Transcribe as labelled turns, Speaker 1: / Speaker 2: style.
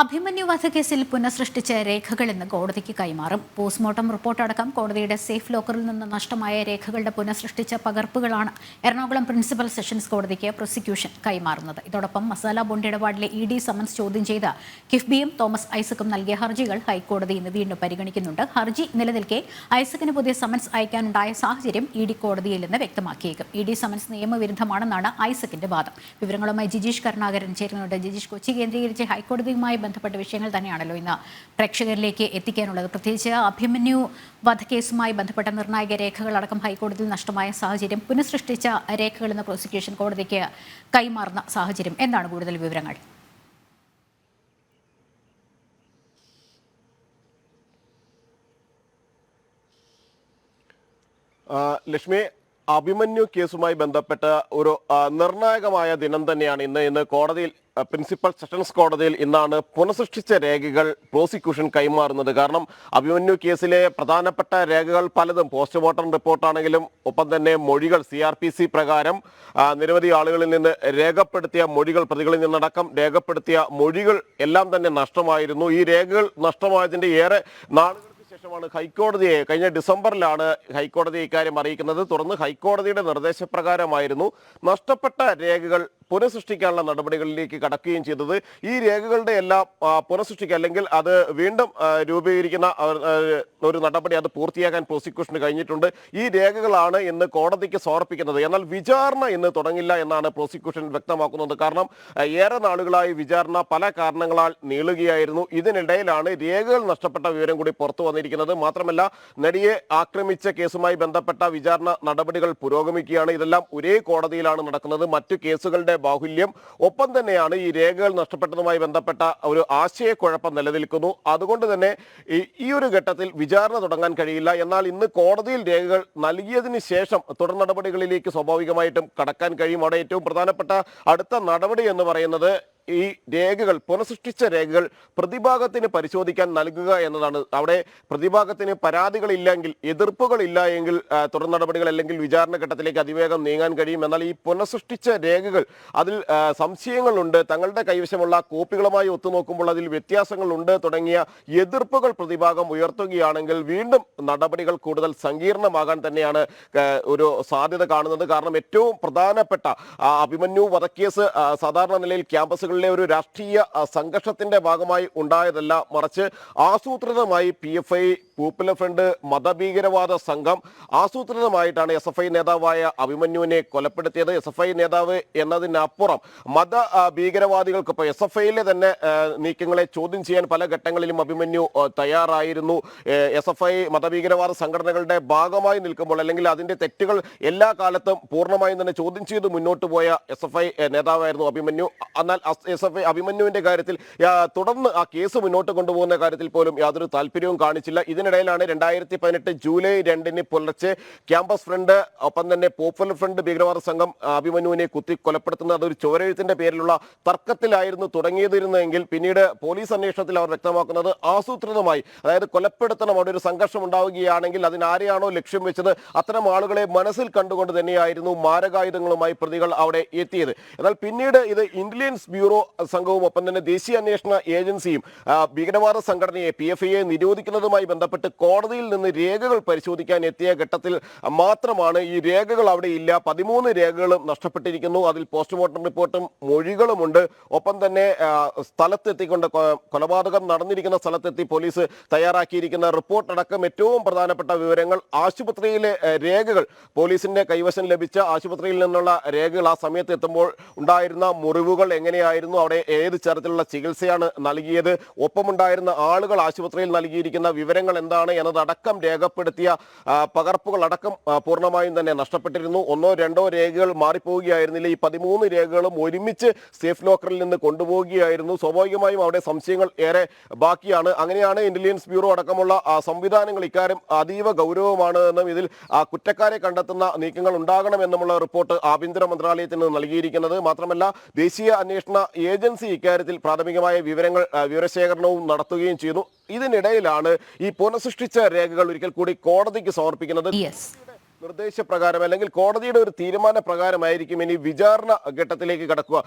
Speaker 1: അഭിമന്യു വധക്കേസിൽ പുനഃസൃഷ്ടിച്ച രേഖകൾ ഇന്ന് കോടതിക്ക് കൈമാറും. പോസ്റ്റ്മോർട്ടം റിപ്പോർട്ടടക്കം കോടതിയുടെ സേഫ് ലോക്കറിൽ നിന്ന് നഷ്ടമായ രേഖകളുടെ പുനഃസൃഷ്ടിച്ച പകർപ്പുകളാണ് എറണാകുളം പ്രിൻസിപ്പൽ സെഷൻസ് കോടതിക്ക് പ്രോസിക്യൂഷൻ കൈമാറുന്നത്. ഇതോടൊപ്പം മസാല ബോണ്ട് ഇടപാടിലെ ഇ ഡി സമൻസ് ചോദ്യം ചെയ്ത കിഫ്ബിയും തോമസ് ഐസക്കും നൽകിയ ഹർജികൾ ഹൈക്കോടതി ഇന്ന് വീണ്ടും പരിഗണിക്കുന്നുണ്ട്. ഹർജി നിലനിൽക്കെ ഐസക്കിന് പുതിയ സമൻസ് അയക്കാനുണ്ടായ സാഹചര്യം ഇ ഡി കോടതിയിൽ നിന്ന് വ്യക്തമാക്കിയേക്കും. ഇ ഡി സമൻസ് നിയമവിരുദ്ധമാണെന്നാണ് ഐസക്കിന്റെ വാദം. വിവരങ്ങളുമായി ജിജീഷ് കരുണാകരൻ ചേരുന്നുണ്ട്. ജിജീഷ് കൊച്ചി കേന്ദ്രീകരിച്ച് ഹൈക്കോടതിയുമായി ബന്ധപ്പെട്ട വിഷയങ്ങൾ തന്നെയാണല്ലോ ഇന്ന് പ്രേക്ഷകരിലേക്ക് എത്തിക്കാനുള്ളത്. പ്രത്യേകിച്ച് അഭിമന്യു വധക്കേസുമായി ബന്ധപ്പെട്ട നിർണായക രേഖകളടക്കം ഹൈക്കോടതിയിൽ നഷ്ടമായ സാഹചര്യം പുനഃസൃഷ്ടിച്ച രേഖകൾ ഇന്ന് പ്രോസിക്യൂഷൻ കോടതിക്ക് കൈമാറുന്ന സാഹചര്യം. എന്താണ് കൂടുതൽ വിവരങ്ങൾ?
Speaker 2: ലക്ഷ്മി അഭിമന്യു കേസുമായി ബന്ധപ്പെട്ട് ഒരു നിർണായകമായ ദിനം തന്നെയാണ് ഇന്ന്. ഇന്ന് കോടതിയിൽ പ്രിൻസിപ്പൽ സെഷൻസ് കോടതിയിൽ ഇന്നാണ് പുനഃസൃഷ്ടിച്ച രേഖകൾ പ്രോസിക്യൂഷൻ കൈമാറുന്നത്. കാരണം അഭിമന്യു കേസിലെ പ്രധാനപ്പെട്ട രേഖകൾ പലതും പോസ്റ്റ്മോർട്ടം റിപ്പോർട്ടാണെങ്കിലും ഒപ്പം തന്നെ മൊഴികൾ സി ആർ പി സി പ്രകാരം നിരവധി ആളുകളിൽ നിന്ന് രേഖപ്പെടുത്തിയ മൊഴികൾ പ്രതികളിൽ നിന്നടക്കം രേഖപ്പെടുത്തിയ മൊഴികൾ എല്ലാം തന്നെ നഷ്ടമായിരുന്നു. ഈ രേഖകൾ നഷ്ടമായതിന്റെ ഏറെ നാളുകൾ ശേഷമാണ് ഹൈക്കോടതിയെ കഴിഞ്ഞ ഡിസംബറിലാണ് ഹൈക്കോടതി ഇക്കാര്യം അറിയിക്കുന്നത്. തുടർന്ന് ഹൈക്കോടതിയുടെ നിർദ്ദേശപ്രകാരമായിരുന്നു നഷ്ടപ്പെട്ട രേഖകൾ പുനഃസൃഷ്ടിക്കാനുള്ള നടപടികളിലേക്ക് കടക്കുകയും ചെയ്തത്. ഈ രേഖകളുടെ എല്ലാം പുനഃസൃഷ്ടിക്കുക അല്ലെങ്കിൽ അത് വീണ്ടും രൂപീകരിക്കുന്ന ഒരു നടപടി അത് പൂർത്തിയാക്കാൻ പ്രോസിക്യൂഷന് കഴിഞ്ഞിട്ടുണ്ട്. ഈ രേഖകളാണ് ഇന്ന് കോടതിക്ക് സമർപ്പിക്കുന്നത്. എന്നാൽ വിചാരണ ഇന്ന് തുടങ്ങില്ല എന്നാണ് പ്രോസിക്യൂഷൻ വ്യക്തമാക്കുന്നത്. കാരണം ഏറെ നാളുകളായി വിചാരണ പല കാരണങ്ങളാൽ നീളുകയായിരുന്നു. ഇതിനിടയിലാണ് രേഖകൾ നഷ്ടപ്പെട്ട വിവരം കൂടി പുറത്തു വന്നിരിക്കുന്നത്. മാത്രമല്ല നടിയെ ആക്രമിച്ച കേസുമായി ബന്ധപ്പെട്ട വിചാരണ നടപടികൾ പുരോഗമിക്കുകയാണ്. ഇതെല്ലാം ഒരേ കോടതിയിലാണ് നടക്കുന്നത്. മറ്റു കേസുകളുടെ ബാഹുല്യം. ഒപ്പം തന്നെയാണ് ഈ രേഖകൾ നഷ്ടപ്പെട്ടതുമായി ബന്ധപ്പെട്ട ഒരു ആശയക്കുഴപ്പം നിലനിൽക്കുന്നു. അതുകൊണ്ട് തന്നെ ഈ ഒരു ഘട്ടത്തിൽ വിചാരണ തുടങ്ങാൻ കഴിയില്ല. എന്നാൽ ഇന്ന് കോടതിയിൽ രേഖകൾ നൽകിയതിന് ശേഷം തുടർ നടപടികളിലേക്ക് സ്വാഭാവികമായിട്ടും കടക്കാൻ കഴിയും. അവിടെ ഏറ്റവും പ്രധാനപ്പെട്ട അടുത്ത നടപടി എന്ന് പറയുന്നത് ഈ രേഖകൾ പുനഃസൃഷ്ടിച്ച രേഖകൾ പ്രതിഭാഗത്തിന് പരിശോധിക്കാൻ നൽകുക എന്നതാണ്. അവിടെ പ്രതിഭാഗത്തിന് പരാതികളില്ലെങ്കിൽ എതിർപ്പുകളില്ല എങ്കിൽ തുടർ നടപടികൾ അല്ലെങ്കിൽ വിചാരണ ഘട്ടത്തിലേക്ക് അതിവേഗം നീങ്ങാൻ കഴിയും. എന്നാൽ ഈ പുനഃസൃഷ്ടിച്ച രേഖകൾ അതിൽ സംശയങ്ങളുണ്ട്. തങ്ങളുടെ കൈവശമുള്ള കോപ്പികളുമായി ഒത്തുനോക്കുമ്പോൾ അതിൽ വ്യത്യാസങ്ങളുണ്ട്. തുടങ്ങിയ എതിർപ്പുകൾ പ്രതിഭാഗം ഉയർത്തുകയാണെങ്കിൽ വീണ്ടും നടപടികൾ കൂടുതൽ സങ്കീർണമാകാൻ തന്നെയാണ് ഒരു സാധ്യത കാണുന്നത്. കാരണം ഏറ്റവും പ്രധാനപ്പെട്ട അഭിമന്യു വധക്കേസ് സാധാരണ നിലയിൽ ക്യാമ്പസുകളിലെ ഒരു രാഷ്ട്രീയ സംഘർഷത്തിന്റെ ഭാഗമായി ഉണ്ടായതല്ല മറിച്ച് ആസൂത്രിതമായി P F I popular front മതഭീകരവാദ സംഘം ആസൂത്രിതമായിട്ടാണ് എസ് എഫ് ഐ നേതാവായ അഭിമന്യുവിനെ കൊലപ്പെടുത്തിയത്. എസ് എഫ് ഐ നേതാവ് എന്നതിനപ്പുറം മത ഭീകരവാദികൾക്ക് ഇപ്പോൾ എസ് എഫ് ഐയിലെ തന്നെ നീക്കങ്ങളെ ചോദ്യം ചെയ്യാൻ പല ഘട്ടങ്ങളിലും അഭിമന്യു തയ്യാറായിരുന്നു. എസ് എഫ് ഐ മതഭീകരവാദ സംഘടനകളുടെ ഭാഗമായി നിൽക്കുമ്പോൾ അല്ലെങ്കിൽ അതിന്റെ തെറ്റുകൾ എല്ലാ കാലത്തും പൂർണമായും തന്നെ ചോദ്യം ചെയ്ത് മുന്നോട്ട് പോയ എസ് എഫ് ഐ നേതാവായിരുന്നു അഭിമന്യു. എന്നാൽ എസ് എഫ് ഐ അഭിമന്യുവിന്റെ കാര്യത്തിൽ തുടർന്ന് ആ കേസ് മുന്നോട്ട് കൊണ്ടുപോകുന്ന കാര്യത്തിൽ പോലും യാതൊരു താല്പര്യവും കാണിച്ചില്ല. ഇതിനിടയിലാണ് രണ്ടായിരത്തി പതിനെട്ട് ജൂലൈ രണ്ടിന് പുലർച്ചെ ക്യാമ്പസ് ഫ്രണ്ട് ഒപ്പം തന്നെ പോപ്പുലർ ഫ്രണ്ട് ഭീകരവാദ സംഘം അഭിമന്യുവിനെ കുത്തി കൊലപ്പെടുത്തുന്നത് അതൊരു ചോരഴുത്തിന്റെ പേരിലുള്ള തർക്കത്തിലായിരുന്നു തുടങ്ങിയതിരുന്നെങ്കിൽ പിന്നീട് പോലീസ് അന്വേഷണത്തിൽ അവർ വ്യക്തമാക്കുന്നത് ആസൂത്രിതമായി അതായത് കൊലപ്പെടുത്തണം അവിടെ ഒരു സംഘർഷം ഉണ്ടാവുകയാണെങ്കിൽ അതിനാരെയാണോ ലക്ഷ്യം വെച്ചത് അത്തരം ആളുകളെ മനസ്സിൽ കണ്ടുകൊണ്ട് തന്നെയായിരുന്നു മാരകായുധങ്ങളുമായി പ്രതികൾ അവിടെ എത്തിയത്. എന്നാൽ പിന്നീട് ഇത് ഇന്റലിജൻസ് ബ്യൂറോ സംഘവും ഒപ്പം തന്നെ ദേശീയ അന്വേഷണ ഏജൻസിയും ഭീകരവാദ സംഘടനയെ പി എഫ് ഐയെ നിരോധിക്കുന്നതുമായി ബന്ധപ്പെട്ട് കോടതിയിൽ നിന്ന് രേഖകൾ പരിശോധിക്കാൻ എത്തിയ ഘട്ടത്തിൽ മാത്രമാണ് ഈ രേഖകൾ അവിടെ ഇല്ല. പതിമൂന്ന് രേഖകളും നഷ്ടപ്പെട്ടിരിക്കുന്നു. അതിൽ പോസ്റ്റ്മോർട്ടം റിപ്പോർട്ടും മൊഴികളുമുണ്ട്. ഒപ്പം തന്നെ സ്ഥലത്തെത്തിക്കൊണ്ട് കൊലപാതകം നടന്നിരിക്കുന്ന സ്ഥലത്തെത്തി പോലീസ് തയ്യാറാക്കിയിരിക്കുന്ന റിപ്പോർട്ട് അടക്കം ഏറ്റവും പ്രധാനപ്പെട്ട വിവരങ്ങൾ. ആശുപത്രിയിലെ രേഖകൾ പോലീസിന്റെ കൈവശം ലഭിച്ച ആശുപത്രിയിൽ നിന്നുള്ള രേഖകൾ ആ സമയത്ത് എത്തുമ്പോൾ ഉണ്ടായിരുന്ന മുറിവുകൾ എങ്ങനെയായിരുന്നു? അവിടെ ഏത് തരത്തിലുള്ള ചികിത്സയാണ് നൽകിയത്? ഒപ്പമുണ്ടായിരുന്ന ആളുകൾ ആശുപത്രിയിൽ നൽകിയിരിക്കുന്ന വിവരങ്ങൾ എന്താണ് എന്നതടക്കം രേഖപ്പെടുത്തിയ പകർപ്പുകൾ അടക്കം പൂർണമായും തന്നെ നഷ്ടപ്പെട്ടിരുന്നു. ഒന്നോ രണ്ടോ രേഖകൾ മാറിപ്പോവുകയായിരുന്നില്ല. ഈ പതിമൂന്ന് രേഖകളും ഒരുമിച്ച് സേഫ് ലോക്കറിൽ നിന്ന് കൊണ്ടുപോവുകയായിരുന്നു. സ്വാഭാവികമായും അവിടെ സംശയങ്ങൾ ഏറെ ബാക്കിയാണ്. അങ്ങനെയാണ് ഇന്റലിജൻസ് ബ്യൂറോ അടക്കമുള്ള സംവിധാനങ്ങൾ ഇക്കാര്യം അതീവ ഗൗരവമാണ് എന്നും ഇതിൽ കുറ്റക്കാരെ കണ്ടെത്തുന്ന നീക്കങ്ങൾ ഉണ്ടാകണമെന്നുമുള്ള റിപ്പോർട്ട് ആഭ്യന്തര മന്ത്രാലയത്തിന് നൽകിയിരിക്കുന്നത്. മാത്രമല്ല ദേശീയ അന്വേഷണ ഏജൻസി ഇക്കാര്യത്തിൽ പ്രാഥമികമായ വിവരങ്ങൾ വിവരശേഖരണവും നടത്തുകയും ചെയ്യുന്നു. ഇതിനിടയിലാണ് ഈ പുനഃസൃഷ്ടിച്ച രേഖകൾ ഒരിക്കൽ കൂടി കോടതിക്ക് സമർപ്പിക്കുന്നത്. നിർദ്ദേശപ്രകാരം അല്ലെങ്കിൽ കോടതിയുടെ ഒരു തീരുമാന പ്രകാരമായിരിക്കും ഇനി വിചാരണ ഘട്ടത്തിലേക്ക് കടക്കുക.